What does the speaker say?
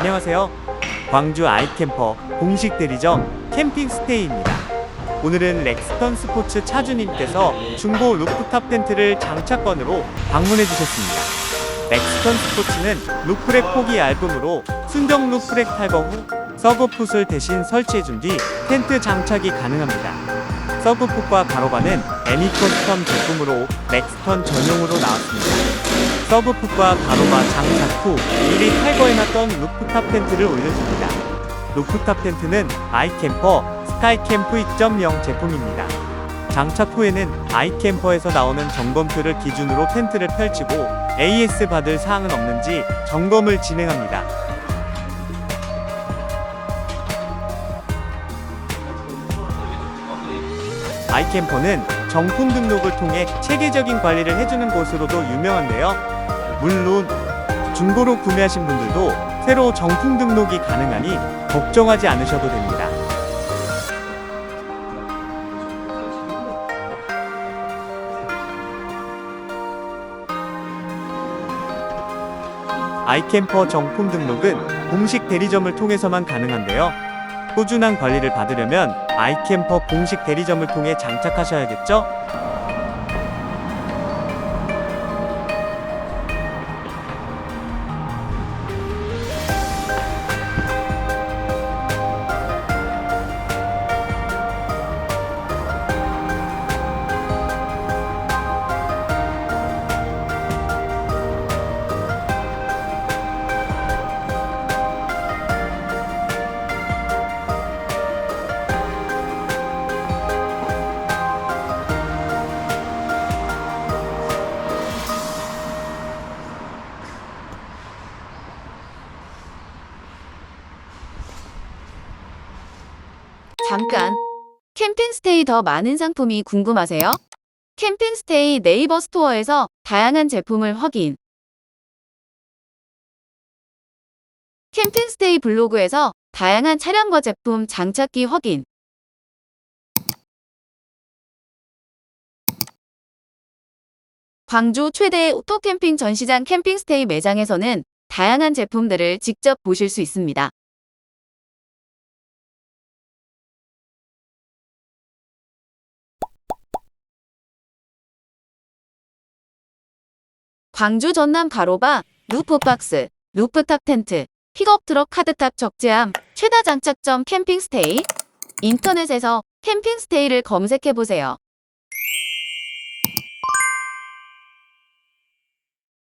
안녕하세요. 광주 아이캠퍼 공식 대리점 캠핑 스테이입니다. 오늘은 렉스턴 스포츠 차주님께서 중고 루프탑 텐트를 장착권으로 방문해 주셨습니다. 렉스턴 스포츠는 루프렉 폭이 얇으므로 순정 루프렉 탈거 후 서브풋을 대신 설치해 준 뒤 텐트 장착이 가능합니다. 서브풋과 가로바는 애미커스텀 제품으로 렉스턴 전용으로 나왔습니다. 서브풋과 가로바 장착 후 미리 탈거해놨던 루프탑 텐트를 올려줍니다. 루프탑 텐트는 아이캠퍼 스카이캠프 2.0 제품입니다. 장착 후에는 아이캠퍼에서 나오는 점검표를 기준으로 텐트를 펼치고 AS 받을 사항은 없는지 점검을 진행합니다. 아이캠퍼는 정품 등록을 통해 체계적인 관리를 해주는 곳으로도 유명한데요. 물론 중고로 구매하신 분들도 새로 정품 등록이 가능하니 걱정하지 않으셔도 됩니다. 아이캠퍼 정품 등록은 공식 대리점을 통해서만 가능한데요. 꾸준한 관리를 받으려면 아이캠퍼 공식 대리점을 통해 장착하셔야겠죠? 잠깐. 캠핑스테이 더 많은 상품이 궁금하세요? 캠핑스테이 네이버 스토어에서 다양한 제품을 확인. 캠핑스테이 블로그에서 다양한 차량과 제품 장착기 확인. 광주 최대의 오토캠핑 전시장 캠핑스테이 매장에서는 다양한 제품들을 직접 보실 수 있습니다. 광주 전남 가로바, 루프박스, 루프탑 텐트, 픽업 트럭 카드탑 적재함, 최다 장착점 캠핑스테이. 인터넷에서 캠핑스테이를 검색해보세요.